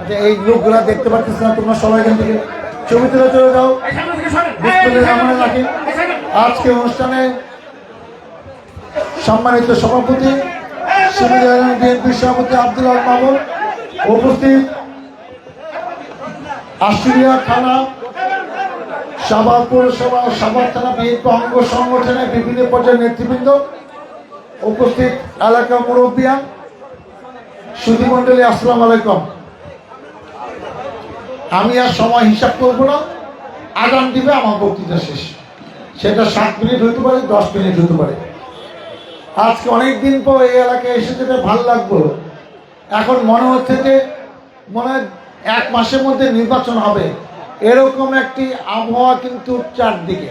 আচ্ছা এই লোকগুলা দেখতে পাচ্ছিস না, তোমরা সবাই এখান থেকে ছবি তুলে চলে যাও রহমানির রহিম। আজকে অনুষ্ঠানে সম্মানিত সভাপতি বিএনপি সভাপতি আব্দুল আল মামুন, উপস্থিত আশুলিয়া থানা সাভার পৌরসভা ও সাভার থানা বিএনপি অঙ্গ সংগঠনের বিভিন্ন পর্যায়ের নেতৃবৃন্দ, উপস্থিত এলাকা মুরব্বিয়ান সুধীমণ্ডলী আসসালামু আলাইকুম। আমি আর সময় হিসাব করব না। আগাম দিবে আমার বক্তৃতা শেষ। সেটা সাত মিনিট হতে পারে, দশ মিনিট হতে পারে। আজকে অনেক দিন পর এই এলাকায় এসে যেতে ভালো লাগল। এখন মনে হচ্ছে যে মনে এক মাসের মধ্যে নির্বাচন হবে। এরকম একটি আবহাওয়া কিন্তু চারদিকে।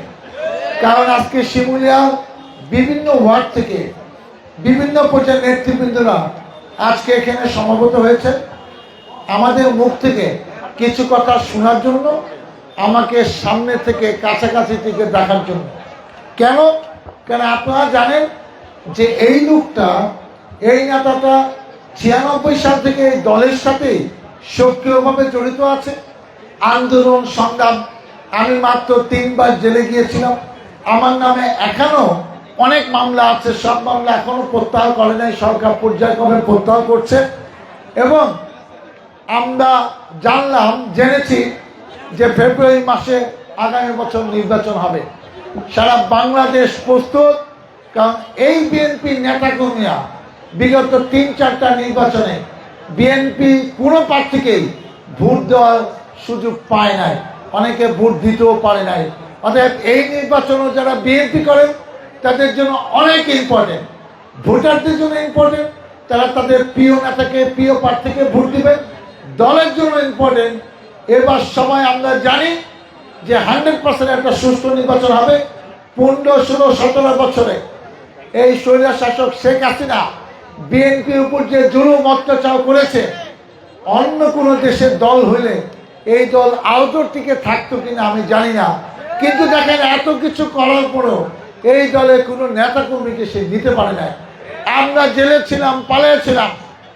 কারণ আজকে শিমুলিয়ার বিভিন্ন ওয়ার্ড থেকে বিভিন্ন প্রচার নেতৃবৃন্দরা আজকে এখানে সমাগত হয়েছে। আমাদের মুখ থেকে কিছু কথা শোনার জন্য, আমাকে সামনে থেকে কাছাকাছি থেকে দেখার জন্য। কেন? কেন আপনারা জানেন যে এই লোকটা, এই নেতাটা ছিয়ানব্বই সাল থেকে দলের সাথে সক্রিয়ভাবে জড়িত আছে। আন্দোলন, সংগ্রাম। আমি মাত্র তিনবার জেলে গিয়েছিলাম। আমার নামে এখনও অনেক মামলা আছে। সব মামলা এখনও প্রত্যাহার করে নাই। সরকার পর্যায়ক্রমে প্রত্যাহার করছে। এবং আমরা জানলাম, জেনেছি যে ফেব্রুয়ারি মাসে আগামী বছর নির্বাচন হবে। সারা বাংলাদেশ প্রস্তুত, কারণ এই বিএনপি নেতাকর্মীরা বিগত তিন চারটা নির্বাচনে বিএনপি কোনো প্রার্থীকেই ভোট দেওয়ার সুযোগ পায় নাই। অনেকে ভোট দিতেও পারে নাই। অতএব এই নির্বাচনও যারা বিএনপি করে, তাদের জন্য অনেক ইম্পর্টেন্ট ভোটারদের জন্য ইম্পর্টেন্ট তারা তাদের প্রিয় নেতাকে, প্রিয় প্রার্থীকে ভোট দিবে। দলের জন্য ইম্পর্টেন্ট এবার সময় আমরা জানি যে হান্ড্রেড পার্সেন্ট একটা সুষ্ঠু নির্বাচন হবে পনেরো, ষোলো, সতেরো বছরে। এই স্বৈরা শাসক শেখ হাসিনা বিএনপির উপর যে জুলুম অত্যাচার করেছে, অন্য কোনো দেশের দল হইলে এই দল আউটডোর থেকে থাকতো কিনা আমি জানি না। কিন্তু দেখেন, এত কিছু করার পরেও এই দলে কোনো নেতা কর্মীকে সে নিতে পারে না আমরা জেলে ছিলাম, পালিয়েছিলাম।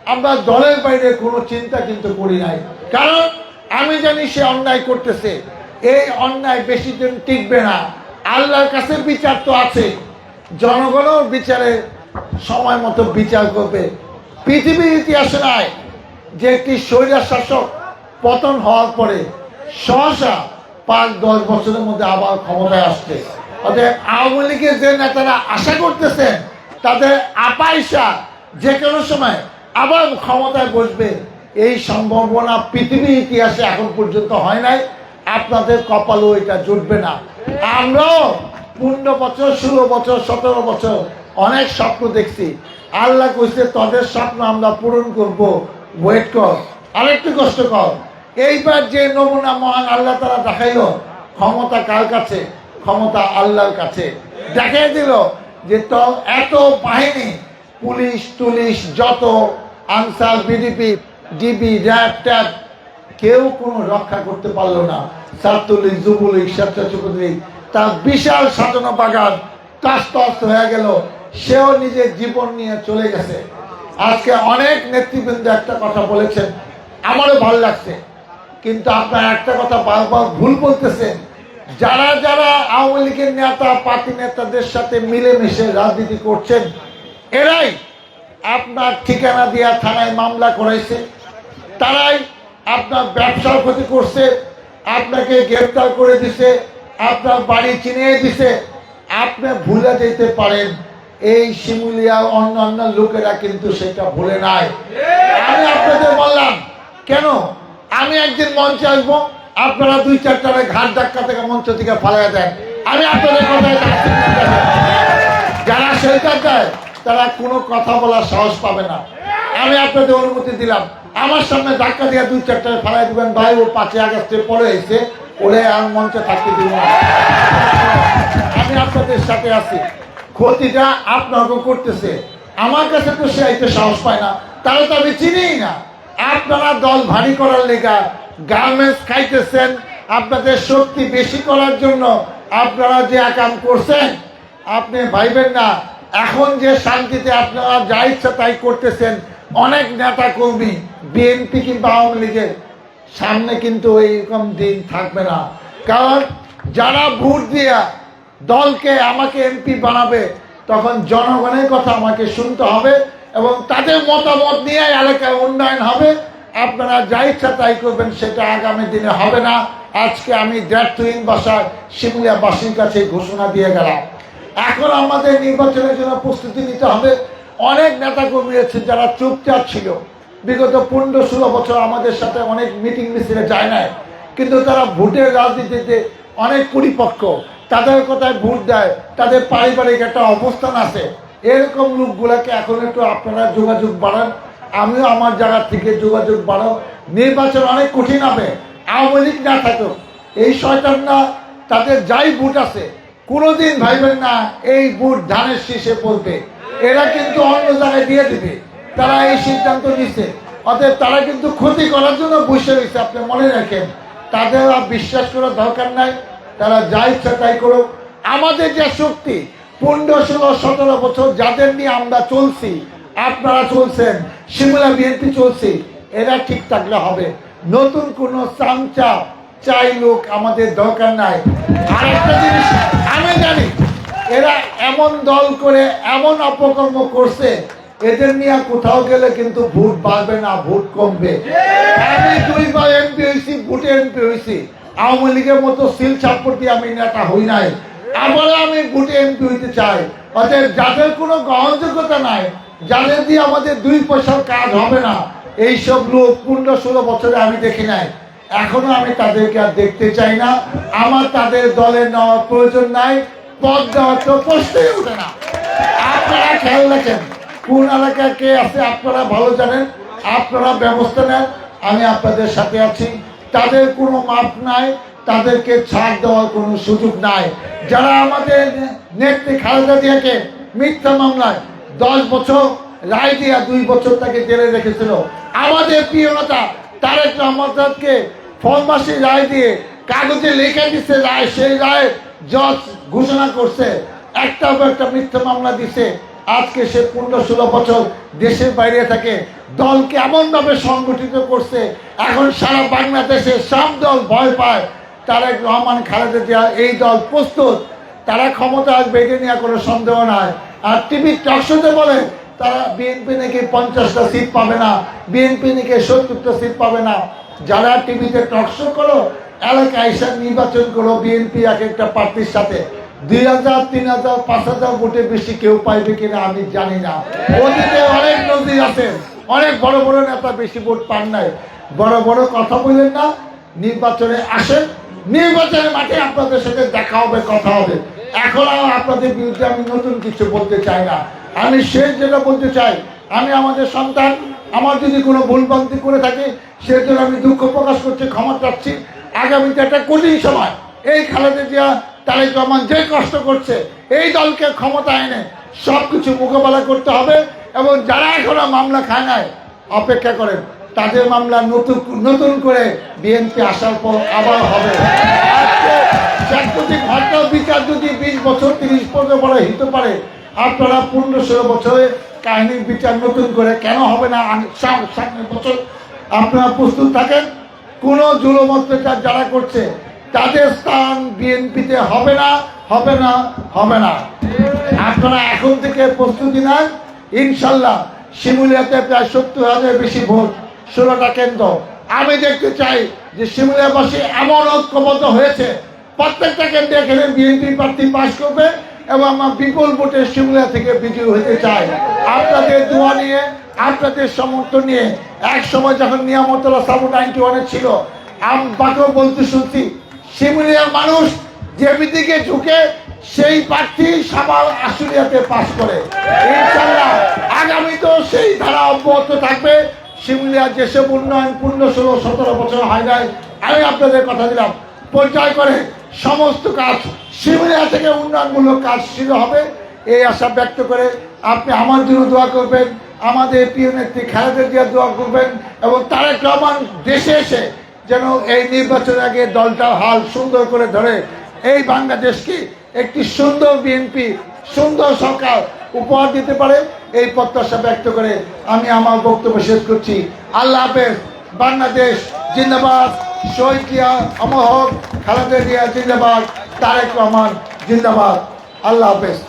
আমরা দলের বাইরে কোনো চিন্তা কিন্তু করি নাই। কারণ আমি জানি সে অন্যায় করতেছে। এই অন্যায় বেশি দিন টিকবে না। আল্লাহর কাছে বিচার তো আছে। জনগণও বিচারে সময় মতো বিচার করবে। পৃথিবীর ইতিহাসে নাই যে একটি স্বৈরা শাসক পতন হওয়ার পরে সহসা পাঁচ, দশ বছরের মধ্যে আবার ক্ষমতায় আসছে। অতএব আওয়ামী লীগের যে নেতারা আশা করতেছেন তাদের আপাইসা যে কোনো সময় আবার ক্ষমতায় বসবে, এই সম্ভাবনা পৃথিবীর ইতিহাসে এখন পর্যন্ত হয় নাই। আপনাদের কপালও এটা জুটবে না। আমরাও পনেরো বছর, ষোলো বছর, সতেরো বছর অনেক স্বপ্ন দেখছি। আল্লাহ কইছে, তাদের স্বপ্ন আমরা পূরণ করব। ওয়েট কর। আরেকটু কষ্ট কর। এইবার যে নমুনা মহান আল্লাহ তারা দেখাইলো, ক্ষমতা কার কাছে? ক্ষমতা আল্লাহর কাছে। দেখাই দিল যে তো এত বাহিনী, পুলিশ টুলিশ যত আনসার, বিডিপি, ডিবি, র্যাব ট্যাব, কেউ কোনো রক্ষা করতে পারল না। ছাত্রলীগ, যুবলীগ স্বেচ্ছাসেবক তার বিশাল সাজানো বাগান তাস্তস্ত হয়ে গেল। সেও নিজের জীবন নিয়ে চলে গেছে। আজকে অনেক নেতৃবৃন্দ একটা কথা বলেছেন, আমারও ভালো লাগছে। কিন্তু আপনার একটা কথা বারবার ভুল বলতেছেন যারা যারা আওয়ামী লীগের নেতা, পার্টি নেতাদের সাথে মিলেমিশে রাজনীতি করছেন, এরাই আপনার ঠিকানা দিয়া থানায় মামলা করাইছে। তারাই আপনার ব্যবসার ক্ষতি করছে, আপনাকে গ্রেফতার করে দিছে, আপনার বাড়ি চিনিয়ে দিছে। আপনি ভুলে যেতে পারেন, এই শিমুলিয়া অন্যান্য লোকেরা কিন্তু সেটা ভুলে নাই। আমি আপনাদের বললাম, কেন? আমি একদিন মঞ্চে আসব, আপনারা দুই চারটা ঘাট ধাক্কা থেকে মঞ্চ থেকে ফালাই দেন। আমি আপনাদের কথায় যারা সেটা দেয়, তারা কোনো কথা বলার সাহস পাবে না। আমি আপনাদের অনুমতি দিলাম। আমার সামনে ধাক্কা দিয়ে দুই চারটা ফালাই দিবেন। ভাই, ও পাঁচই আগস্টে পরে এসে ওরে আর মঞ্চে থাকতে দিব না। আমি আপনাদের সাথে আছি। ক্ষতিটা আপনাকে করতেছে। আমার কাছে তো সে সাহস পায় না। তারা তো আমি চিনিই না। আপনারা দল ভারী করার লেগা গার্মেন্টস খাইতেছেন, আপনাদের শক্তি বেশি করার জন্য আপনারা যে একাম করছেন, আপনি ভাইবেন না। এখন যে শান্তিতে আপনারা যা ইচ্ছা তাই করতেছেন, অনেক নেতা কর্মী বিএনপি কিংবা আওয়ামী লীগের, সামনে কিন্তু এইরকম দিন থাকবে না। কারণ যারা ভোট দিয়া দলকে আমাকে এমপি বানাবে, তখন জনগণের কথা আমাকে শুনতে হবে এবং তাদের মতামত নিয়ে এলাকায় উন্নয়ন হবে। আপনারা যা ইচ্ছা তাই করবেন, সেটা আগামী দিনে হবে না। আজকে আমি দ্ব্যর্থহীন বাসায় শিমুলিয়াবাসীর কাছে ঘোষণা দিয়ে গেলাম। এখন আমাদের নির্বাচনের জন্য প্রস্তুতি নিতে হবে। অনেক নেতাকর্মী আছে যারা চুপচাপ ছিল। বিগত পনেরো ষোলো বছর আমাদের সাথে অনেক মিটিং মিছিলে যায় নাই। কিন্তু তারা ভোটের রাজনীতিতে অনেক পরিপক্ক। তাদের কথায় ভোট দেয়। তাদের পারিবারিক একটা অবস্থান আছে। এরকম লোকগুলোকে এখন একটু আপনারা যোগাযোগ বাড়ান। আমিও আমার জায়গা থেকে যোগাযোগ বাড়াও। নির্বাচন অনেক কঠিন হবে। আওয়ামী লীগ না থাকুক, এই শয়তানরা তাদের যাই ভোট আছে, কোনোদিন ভাইবেন না, এই ভোট ধানের শীষে পড়বে। এরা কিন্তু অন্য জায়গায় দিয়ে দিবে। তারা এই সিদ্ধান্ত নিচ্ছে অতএব তারা কিন্তু ক্ষতি করার জন্য বসে রয়েছে, আপনি মনে রাখেন। তাদের বিশ্বাস করার দরকার নাই। তারা যা ইচ্ছা তাই করুক। আমাদের যে শক্তি পনেরো ষোলো সতেরো বছর যাদের নিয়ে আমরা চলছি, আপনারা চলছেন শিমলা বিএনপি চলছি, এরা ঠিক থাকলে হবে। নতুন কোনো চামচা চাই লোক আমাদের দরকার নাই। আর একটা জিনিস, আমি জানি এরা এমন দল করে, এমন অপকর্ম করছে, এদের নিয়ে কোথাও গেলে কিন্তু ভোট বাড়বে না, ভোট কমবে। আমি দুইবার এমপি হয়েছি, ভোটে এমপি হয়েছি। আওয়ামী লীগের মতো সিল ছাপ্পটি আমি নেতা হই নাই। আবার আমি ভোটে এমপি হইতে চাই। অতএব যাদের কোনো গ্রহণযোগ্যতা নাই, যাদের দিয়ে আমাদের দুই পয়সার কাজ হবে না, এইসব লোক পনেরো ষোলো বছরে আমি দেখি নাই। এখনও আমি তাদেরকে আর দেখতে চাই না। আমার তাদের দলে নেওয়ার প্রয়োজন নাই, পদ দেওয়ার তো প্রশ্নই ওঠে না। আপনারা খেয়াল রাখেন, কোন এলাকায় কে আছে আপনারা ভালো জানেন, আপনারা ব্যবস্থা নেন, আমি আপনাদের সাথে আছি। তাদের কোনো মাপ নাই তাদেরকে ছাড় দেওয়ার কোনো সুযোগ নাই। যারা আমাদের নেত্রী খালেদা দিয়াকে মিথ্যা মামলায় দশ বছর রায় দিয়া দুই বছর তাকে জেলে রেখেছিল। আমাদের প্রিয় নেতা তারেক রহমতকে ফরমাসি রায় দিয়ে কাগজে লিখে দিচ্ছে রায়, সেই রায় জজ ঘোষণা করছে। একটা একটা মিথ্যা মামলা দিছে। আজকে সে পনেরো ষোলো বছর দেশের বাইরে থাকে। দলকে এমনভাবে সংগঠিত করছে, এখন সারা বাংলাদেশে সব দল ভয় পায়। তারেক রহমান, খালেদা জিয়া এই দল প্রস্তুত? তারা ক্ষমতা আসবে এটা নিয়ে কোনো সন্দেহ নাই। আর টিভি টকশোতে বলে, তারা বিএনপি নাকি পঞ্চাশটা সিট পাবে না, বিএনপি নাকি সত্তরটা সিট পাবে না। যারা টিভিতে টকশো করো, এলাকায় এসে নির্বাচন করো, বিএনপি এক একটা প্রার্থীর সাথে। দুই হাজার, তিন হাজার, পাঁচ হাজার ভোটে বেশি কেউ পাইবে কিনা আমি জানি না। অতীতে অনেক নদী আছে। অনেক বড় বড় নেতা বেশি ভোট পান নাই। বড় বড় কথা বললেন না, নির্বাচনে আসেন। নির্বাচনের মাঠে আপনাদের সাথে দেখা হবে, কথা হবে। এখন আপনাদের বিরুদ্ধে আমি নতুন কিছু বলতে চাই না। আমি শেষ যেটা বলতে চাই, আমি আমাদের সন্তান, আমার যদি কোনো ভুলভ্রান্তি করে থাকে, সেজন্য আমি দুঃখ প্রকাশ করছি ক্ষমা চাচ্ছি। আগামীতে একটা কঠিন সময়, এই খালেদা জিয়া, তারেক রহমান যে কষ্ট করছে, এই দলকে ক্ষমতা এনে সব কিছু মোকাবেলা করতে হবে এবং যারা এখনও মামলা খায় নাই, অপেক্ষা করেন। তাদের মামলা নতুন নতুন করে বিএনপি আসার পর আবার হবে। বিচার যদি বিশ বছর, তিরিশ বছর পরে হতে পারে, আপনারা পনেরো ষোলো বছরে কাহিনীর বিচার নতুন করে কেন হবে না? বছর আপনারা প্রস্তুত থাকেন? কোনো জুলুম যারা করছে, তাদের স্থান বিএনপিতে হবে না হবে না হবে না। আপনারা এখন থেকে প্রস্তুতি নেন। ইনশাল্লাহ শিমুলিয়াতে প্রায় সত্তর হাজারের বেশি ভোট ষোলোটা কেন্দ্র। আমি দেখতে চাই যে শিমুলিয়াবাসী এমন ঐক্যবদ্ধ হয়েছে, প্রত্যেকটা কেন্দ্রে এখানে বিএনপি প্রার্থী পাশ করবে এবং আমার বিপুল ভোটে শিমুলিয়া থেকে বিজয়ী হতে চাই। আপনাদের দোয়া নিয়ে, আপনাদের সমর্থন নিয়ে এক সময় যখন নিয়ামতলা সাবু নাইনটি ওয়ানে ছিল, আমি বাকেও বলতে শুনছি শিমুলিয়ার মানুষ যে দিকে ঝুঁকে সেই প্রার্থী সাবাল আশুলিয়াতে পাশ করে। ইনশাল্লাহ আগামী তো সেই ধারা অব্যাহত থাকবে। শিমুলিয়া যেসব উন্নয়ন পূর্ণ ষোলো, সতেরো বছর হয় নাই। আমি আপনাদের কথা দিলাম, পরিচয় করে সমস্ত কাজ শিমুলিয়া থেকে উন্নয়নমূলক কাজ শুরু হবে। এই আশা ব্যক্ত করে আপনি আমার জন্য দোয়া করবেন, আমাদের প্রিয় নেত্রী খালেদা জিয়া দোয়া করবেন এবং তারেক রহমান দেশে এসে যেন এই নির্বাচনের আগে দলটা হাল সুন্দর করে ধরে। এই বাংলাদেশকে একটি সুন্দর বিএনপি, সুন্দর সরকার উপহার দিতে পারে, এই প্রত্যাশা ব্যক্ত করে আমি আমার বক্তব্য শেষ করছি। আল্লাহ হাফেজ, বাংলাদেশ জিন্দাবাদ শহীদিয়া অমর খালেদা জিন্দাবাদ, তারেক রহমান জিন্দাবাদ। আল্লাহ হাফেজ।